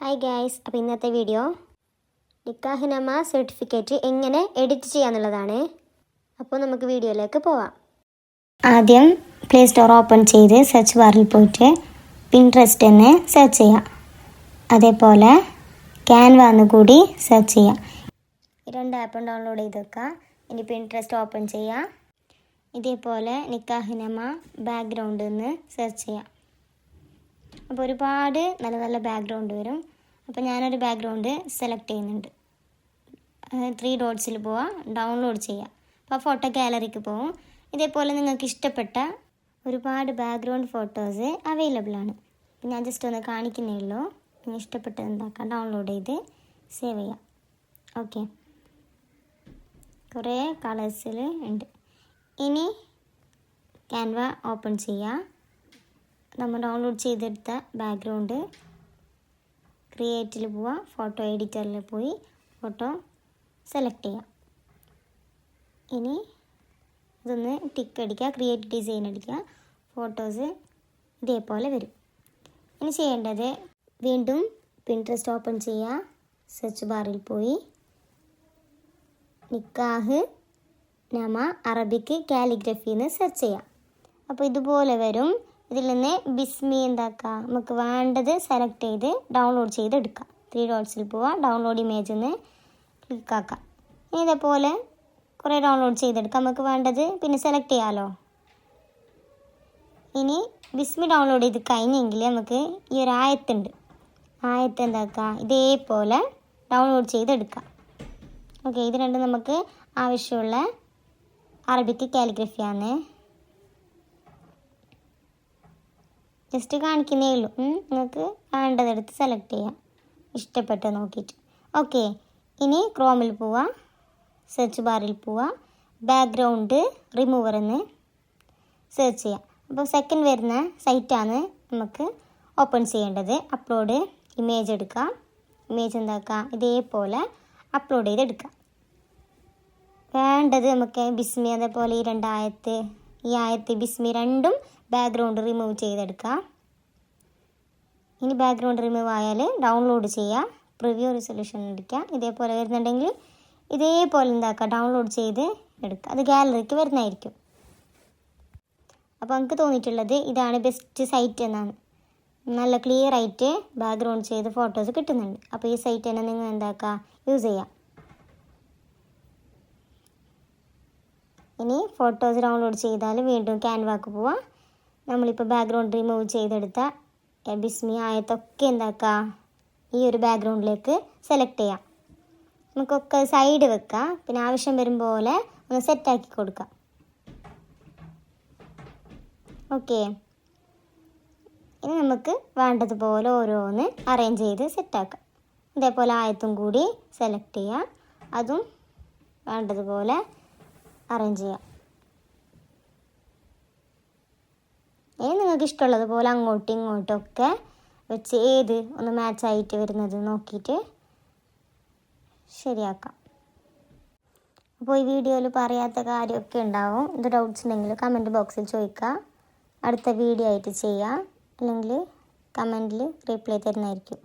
Hi guys അപ്പോൾ ഇന്നത്തെ video നിക്കാഹിനമ സർട്ടിഫിക്കറ്റ് എങ്ങനെ എഡിറ്റ് ചെയ്യാന്നുള്ളതാണ്. അപ്പോൾ നമുക്ക് വീഡിയോയിലേക്ക് പോവാം. ആദ്യം പ്ലേ സ്റ്റോർ ഓപ്പൺ ചെയ്ത് സെർച്ച് ബാറിൽ പോയിട്ട് പിൻട്രസ്റ്റ് എന്ന് സെർച്ച് ചെയ്യാം. അതേപോലെ ക്യാൻവ എന്ന് കൂടി സെർച്ച് ചെയ്യാം. ഈ രണ്ട് ആപ്പും ഡൗൺലോഡ് ചെയ്ത് വെക്കുക ഇനി പിൻട്രസ്റ്റ് ഓപ്പൺ ചെയ്യാം. ഇതേപോലെ നിക്കാഹിനമ ബാക്ക്ഗ്രൗണ്ട് എന്ന് സെർച്ച് ചെയ്യാം. അപ്പോൾ ഒരുപാട് നല്ല നല്ല ബാക്ക്ഗ്രൗണ്ട് വരും. അപ്പോൾ ഞാനൊരു ബാക്ക്ഗ്രൗണ്ട് സെലക്ട് ചെയ്യുന്നുണ്ട്. ത്രീ ഡോട്ട്സിൽ പോവാം ഡൗൺലോഡ് ചെയ്യാം. അപ്പോൾ ഫോട്ടോ ഗാലറിക്ക് പോവും. ഇതേപോലെ നിങ്ങൾക്ക് ഇഷ്ടപ്പെട്ട ഒരുപാട് ബാക്ക്ഗ്രൗണ്ട് ഫോട്ടോസ് അവൈലബിൾ ആണ്. ഞാൻ ജസ്റ്റ് ഒന്ന് കാണിക്കുന്നേ ഉള്ളൂ. നിങ്ങൾ ഇഷ്ടപ്പെട്ടത് എന്താക്കാം? ഡൗൺലോഡ് ചെയ്ത് സേവ് ചെയ്യാം. ഓക്കെ കുറേ കളേഴ്സിൽ ഉണ്ട്. ഇനി ക്യാൻവ ഓപ്പൺ ചെയ്യുക നമ്മൾ ഡൗൺലോഡ് ചെയ്തെടുത്ത ബാക്ക്ഗ്രൗണ്ട് ക്രിയേറ്റിൽ പോവാം ഫോട്ടോ എഡിറ്ററിൽ പോയി ഫോട്ടോ സെലക്ട് ചെയ്യാം. ഇനി ഇതൊന്ന് ടിക്ക് അടിക്കുക ക്രിയേറ്റ് ഡിസൈൻ അടിക്കുക ഫോട്ടോസ് ഇതേപോലെ വരും. ഇനി ചെയ്യേണ്ടത് വീണ്ടും പിൻട്രസ്റ്റ് ഓപ്പൺ ചെയ്യുക സെർച്ച് ബാറിൽ പോയി. നിക്കാഹ് നമ അറബിക്ക് കാലിഗ്രഫി എന്ന് സെർച്ച് ചെയ്യാം. അപ്പോൾ ഇതുപോലെ വരും. ഇതിൽ നിന്ന് ബിസ്മി എന്താക്കുക നമുക്ക് വേണ്ടത് സെലക്ട് ചെയ്ത് ഡൗൺലോഡ് ചെയ്ത് എടുക്കാം. ത്രീ ഡോട്ട്സിൽ പോവാം. ഡൗൺലോഡ് ഇമേജ് ഒന്ന് ക്ലിക്ക് ആക്കാം. ഇനി ഇതേപോലെ കുറേ ഡൗൺലോഡ് ചെയ്തെടുക്കാം. നമുക്ക് വേണ്ടത് പിന്നെ സെലക്ട് ചെയ്യാമല്ലോ ഇനി ബിസ്മി ഡൗൺലോഡ് ചെയ്ത് കഴിഞ്ഞെങ്കിൽ നമുക്ക് ഈ ഒരു ആയത്തുണ്ട്. ആയത്ത് എന്താക്കുക ഇതേപോലെ ഡൗൺലോഡ് ചെയ്തെടുക്കാം. ഓക്കെ ഇത് രണ്ടും നമുക്ക് ആവശ്യമുള്ള അറബിക്ക് കാലിഗ്രഫിയാണ് ജസ്റ്റ് കാണിക്കുന്നേ ഉള്ളൂ. നിങ്ങൾക്ക് വേണ്ടതെടുത്ത് സെലക്ട് ചെയ്യാം. ഇഷ്ടപ്പെട്ട നോക്കിയിട്ട്. ഓക്കെ ഇനി ക്രോമിൽ പോവാം. സെർച്ച് ബാറിൽ പോവാം. ബാക്ക്ഗ്രൗണ്ട് റിമൂവർ എന്ന് സെർച്ച് ചെയ്യാം. അപ്പോൾ സെക്കൻഡ് വരുന്ന സൈറ്റാണ് നമുക്ക് ഓപ്പൺ ചെയ്യേണ്ടത്. അപ്ലോഡ് ഇമേജ് എടുക്കാം. ഇമേജ് എന്താക്കാം? ഇതേപോലെ അപ്ലോഡ് ചെയ്തെടുക്കാം. വേണ്ടത് നമുക്ക് ബിസ്മി അതേപോലെ ഈ രണ്ടായത്ത് ഈ ആയത്ത് ബിസ്മി രണ്ടും ബാക്ക്ഗ്രൗണ്ട് റിമൂവ് ചെയ്തെടുക്കാം ഇനി ബാക്ക്ഗ്രൗണ്ട് റിമൂവ് ആയാൽ ഡൗൺലോഡ് ചെയ്യുക പ്രിവ്യൂ റിസൊല്യൂഷൻ എടുക്കാം. ഇതേപോലെ വരുന്നുണ്ടെങ്കിൽ ഇതേപോലെ എന്താക്കുക ഡൗൺലോഡ് ചെയ്ത് എടുക്കുക അത് ഗാലറിക്ക് വരുന്നതായിരിക്കും. അപ്പോൾ നമുക്ക് തോന്നിയിട്ടുള്ളത് ഇതാണ് ബെസ്റ്റ് സൈറ്റ് എന്നാണ്. നല്ല ക്ലിയർ ആയിട്ട് ബാക്ക്ഗ്രൗണ്ട് ചെയ്ത് ഫോട്ടോസ് കിട്ടുന്നുണ്ട്. അപ്പോൾ ഈ സൈറ്റ് തന്നെ നിങ്ങൾ എന്താക്കുക യൂസ് ചെയ്യാം. ഇനി ഫോട്ടോസ് ഡൗൺലോഡ് ചെയ്താൽ വീണ്ടും ക്യാൻവാക്ക് പോവാം. നമ്മളിപ്പോൾ ബാക്ക്ഗ്രൗണ്ട് റിമൂവ് ചെയ്തെടുത്ത എബിസ്മി ബിസ്മി ആയത്തൊക്കെ എന്താക്കുക ഈ ഒരു ബാക്ക്ഗ്രൗണ്ടിലേക്ക് സെലക്ട് ചെയ്യാം. നമുക്കൊക്കെ സൈഡ് വെക്കാം. പിന്നെ ആവശ്യം വരും പോലെ ഒന്ന് സെറ്റാക്കി കൊടുക്കാം. ഓക്കെ ഇനി നമുക്ക് വേണ്ടതുപോലെ ഓരോന്ന് അറേഞ്ച് ചെയ്ത് സെറ്റാക്കാം ഇതേപോലെ ആയത്തും കൂടി സെലക്ട് ചെയ്യാം. അതും വേണ്ടതുപോലെ അറേഞ്ച് ചെയ്യാം. ഇനി നിങ്ങൾക്ക് ഇഷ്ടമുള്ളതുപോലെ അങ്ങോട്ടും ഇങ്ങോട്ടും ഒക്കെ വെച്ച് ഏത് ഒന്ന് മാച്ച് ആയിട്ട് വരുന്നത് നോക്കിയിട്ട് ശരിയാക്കാം. അപ്പോൾ ഈ വീഡിയോയിൽ പറയാത്ത കാര്യമൊക്കെ ഉണ്ടാവും. ഇത് ഡൗട്ട്സ് ഉണ്ടെങ്കിൽ കമന്റ് ബോക്സിൽ ചോദിക്കുക. അടുത്ത വീഡിയോ ആയിട്ട് ചെയ്യാം. അല്ലെങ്കിൽ കമന്റിൽ റിപ്ലൈ തരുന്നതായിരിക്കും.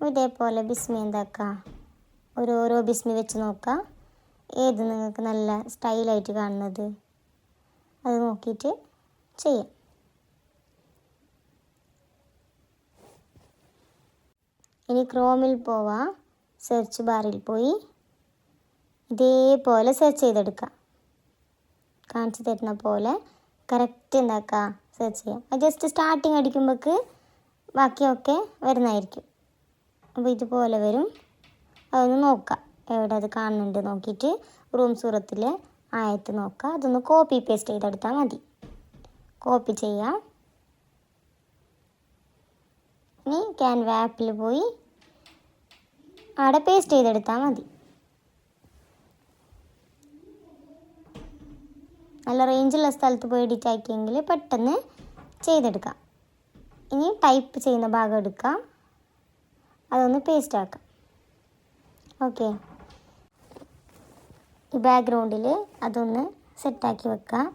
ഇതേപോലെ ബിസ്മി എന്താക്കുക ഓരോരോ ബിസ്മി വെച്ച് നോക്കുക ഏത് നിങ്ങൾക്ക് നല്ല സ്റ്റൈലായിട്ട് കാണുന്നത്? അത് നോക്കിയിട്ട് ചെയ്യാം. ഇനി ക്രോമിൽ പോവാം. സെർച്ച് ബാറിൽ പോയി. ഇതേപോലെ സെർച്ച് ചെയ്തെടുക്കാം. കാണിച്ചു തരുന്ന പോലെ കറക്റ്റ് എന്താക്കുക സെർച്ച് ചെയ്യാം. ജസ്റ്റ് സ്റ്റാർട്ടിങ് അടിക്കുമ്പോൾക്ക് ബാക്കിയൊക്കെ വരുന്നതായിരിക്കും. അപ്പോൾ ഇതുപോലെ വരും. അതൊന്ന് നോക്കാം. എവിടെ അത് കാണുന്നുണ്ട് നോക്കിയിട്ട്. റൂം സൂറത്തിൽ ആയത്ത് നോക്കുക അതൊന്ന് കോപ്പി പേസ്റ്റ് ചെയ്തെടുത്താൽ മതി. കോപ്പി ചെയ്യാം. ഇനി ക്യാൻവ ആപ്പിൽ പോയി അവിടെ പേസ്റ്റ് ചെയ്തെടുത്താൽ മതി. നല്ല റേഞ്ചുള്ള സ്ഥലത്ത് പോയി എഡിറ്റ് ആക്കിയെങ്കിൽ പെട്ടെന്ന് ചെയ്തെടുക്കാം. ഇനി ടൈപ്പ് ചെയ്യുന്ന ഭാഗം എടുക്കാം. അതൊന്ന് പേസ്റ്റ് ആക്കാം. ഓക്കെ ഈ ബാക്ക്ഗ്രൗണ്ടിൽ അതൊന്ന് സെറ്റാക്കി വെക്കാം.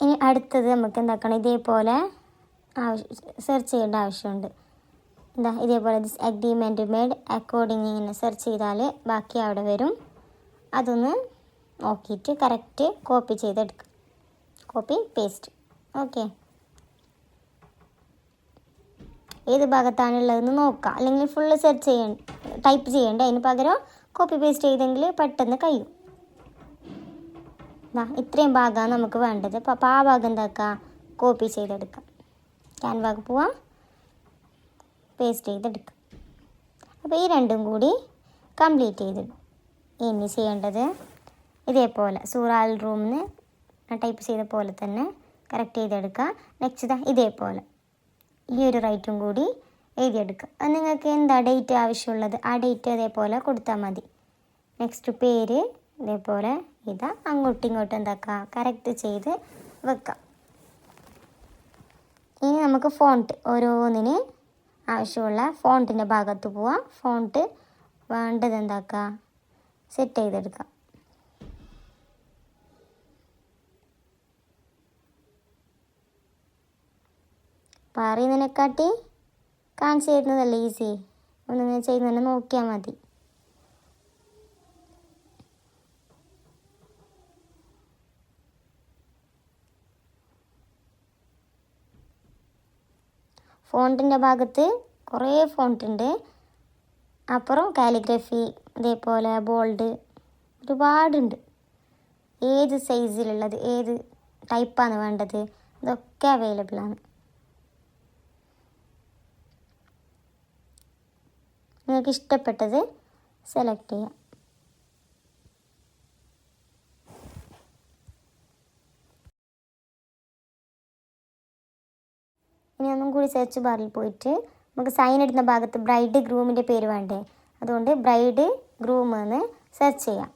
ഇനി അടുത്തത് നമുക്ക് എന്താക്കണം? ഇതേപോലെ സെർച്ച് ചെയ്യേണ്ട ആവശ്യമുണ്ട്. എന്താ? ഇതേപോലെ ദിസ് അഗ്രിമെന്റ് മെയ്ഡ് അക്കോർഡിംഗ് ഇങ്ങനെ സെർച്ച് ചെയ്താൽ ബാക്കി അവിടെ വരും. അതൊന്ന് നോക്കിയിട്ട് കറക്റ്റ് കോപ്പി ചെയ്തെടുക്കുക കോപ്പി പേസ്റ്റ് ഓക്കെ ഏത് ഭാഗത്താണുള്ളതെന്ന് നോക്കാം. അല്ലെങ്കിൽ ഫുള്ള് സെർച്ച് ചെയ്യേണ്ട ടൈപ്പ് ചെയ്യേണ്ട. അതിന് പകരം കോപ്പി പേസ്റ്റ് ചെയ്തെങ്കിൽ പെട്ടെന്ന് കഴിയും. ഇത്രയും ഭാഗമാണ് നമുക്ക് വേണ്ടത്. അപ്പോൾ ആ ഭാഗം എന്താക്കുക കോപ്പി ചെയ്തെടുക്കാം. ക്യാൻവാക്ക് പോവാം. പേസ്റ്റ് ചെയ്തെടുക്കാം. അപ്പോൾ ഈ രണ്ടും കൂടി കംപ്ലീറ്റ് ചെയ്തിടും. ഇനി ചെയ്യേണ്ടത് ഇതേപോലെ സൂറാൽ റൂമിന് ടൈപ്പ് ചെയ്ത പോലെ തന്നെ കറക്റ്റ് ചെയ്തെടുക്കുക. നെക്സ്റ്റ് ഇതാ ഇതേപോലെ. ഈ ഒരു റൈറ്റും കൂടി എഴുതിയെടുക്കുക. അത് നിങ്ങൾക്ക് എന്താ ഡേറ്റ് ആവശ്യമുള്ളത്? ആ ഡേറ്റ് അതേപോലെ കൊടുത്താൽ മതി. നെക്സ്റ്റ് പേര് ഇതേപോലെ ഇതാ അങ്ങോട്ടും ഇങ്ങോട്ടും എന്താക്കുക കറക്റ്റ് ചെയ്ത് വെക്കാം. ഇനി നമുക്ക് ഫോണ്ട് ഓരോന്നിന് ആവശ്യമുള്ള ഫോണ്ടിന്റെ ഭാഗത്ത് പോവാം. ഫോണ്ട് വേണ്ടത് എന്താക്കുക സെറ്റ് ചെയ്തെടുക്കാം. പറയുന്നതിനെക്കാട്ടി കാണിച്ചു തരുന്നതല്ലേ ഈസി ഒന്നിങ്ങനെ ചെയ്യുന്നതന്നെ നോക്കിയാൽ മതി. ഫോണ്ടിന്റെ ഭാഗത്ത് കുറേ ഫോണ്ടുണ്ട്. അപ്പുറം കാലിഗ്രഫി ഇതേപോലെ ബോൾഡ് ഒരുപാടുണ്ട്. ഏത് സൈസിലുള്ളത് ഏത് ടൈപ്പാണ് വേണ്ടത് ഇതൊക്കെ അവൈലബിൾ ആണ്. നിങ്ങൾക്ക് ഇഷ്ടപ്പെട്ടത് സെലക്ട് ചെയ്യാം. ഒന്നും സെർച്ച് ബാറിൽ പോയിട്ട് നമുക്ക് സൈൻ ഇടുന്ന ഭാഗത്ത് ബ്രൈഡ് ഗ്രൂമിന്റെ പേര് വേണ്ടേ? അതുകൊണ്ട് ബ്രൈഡ് ഗ്രൂം എന്ന് സെർച്ച് ചെയ്യാം.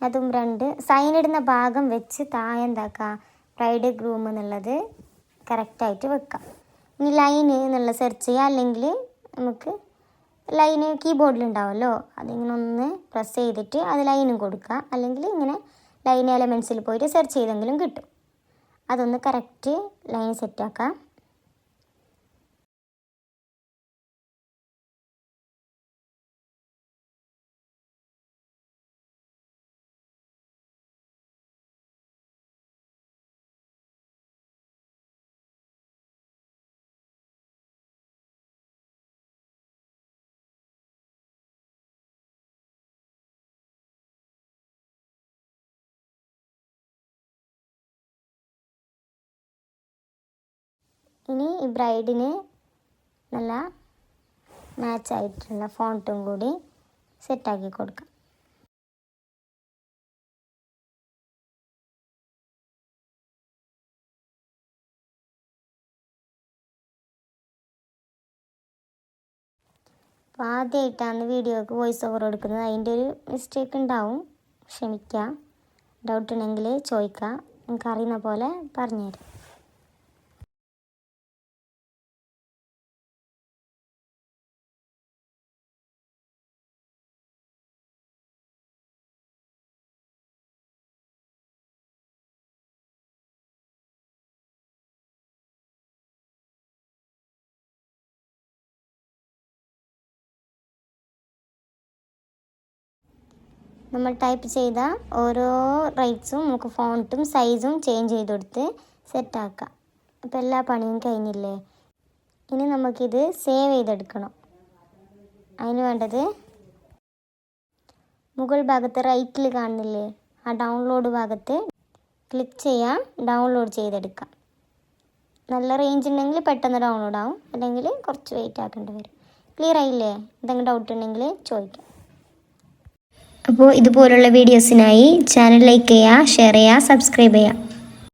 അതും രണ്ട് സൈൻ ഇടുന്ന ഭാഗം വെച്ച് താഴെ എന്താക്കുക ബ്രൈഡ് ഗ്രൂം എന്നുള്ളത് കറക്റ്റായിട്ട് വെക്കാം. ഇനി ലൈൻ എന്നുള്ള സെർച്ച് ചെയ്യാം. അല്ലെങ്കിൽ നമുക്ക് ലൈന് കീബോർഡിൽ ഉണ്ടാവുമല്ലോ? അതിങ്ങനെ ഒന്ന് പ്രസ് ചെയ്തിട്ട് അത് ലൈനും കൊടുക്കുക അല്ലെങ്കിൽ ഇങ്ങനെ ലൈൻ എലമെൻസിൽ പോയിട്ട് സെർച്ച് ചെയ്തെങ്കിലും കിട്ടും. അതൊന്ന് കറക്റ്റ് ലൈൻ സെറ്റാക്കാം ഇനി ഈ ബ്രൈഡിന് നല്ല മാച്ച് ആയിട്ടുള്ള ഫോണ്ടും കൂടി സെറ്റാക്കി കൊടുക്കാം. അപ്പോൾ ആദ്യമായിട്ടാണ് വീഡിയോക്ക് വോയിസ് ഓവർ കൊടുക്കുന്നത്. അതിന്റെ ഒരു മിസ്റ്റേക്ക് ഉണ്ടാവും. ക്ഷമിക്കുക ഡൗട്ട് ഉണ്ടെങ്കിൽ ചോദിക്കുക നിങ്ങൾക്ക് അറിയുന്ന പോലെ പറഞ്ഞുതരാം. നമ്മൾ ടൈപ്പ് ചെയ്ത ഓരോ റൈറ്റ്സും നമുക്ക് ഫോണ്ടും സൈസും ചേഞ്ച് ചെയ്ത് കൊടുത്ത് സെറ്റാക്കാം അപ്പോൾ എല്ലാ പണിയും കഴിഞ്ഞില്ലേ? ഇനി നമുക്കിത് സേവ് ചെയ്തെടുക്കണം. അതിന് വേണ്ടത് മുകൾ ഭാഗത്ത് റൈറ്റിൽ കാണുന്നില്ലേ? ആ ഡൗൺലോഡ് ഭാഗത്ത് ക്ലിക്ക് ചെയ്യാം ഡൗൺലോഡ് ചെയ്തെടുക്കാം. നല്ല റേഞ്ച് ഉണ്ടെങ്കിൽ പെട്ടെന്ന് ഡൗൺലോഡ് ആവും. അല്ലെങ്കിൽ കുറച്ച് വെയിറ്റ് ആക്കേണ്ടി വരും. ക്ലിയർ ആയില്ലേ? എന്തെങ്കിലും ഡൗട്ട് ഉണ്ടെങ്കിൽ ചോദിക്കാം. അപ്പോൾ ഇതുപോലുള്ള വീഡിയോസിനായി ചാനൽ ലൈക്ക് ചെയ്യുക ഷെയർ ചെയ്യുക സബ്സ്ക്രൈബ് ചെയ്യുക.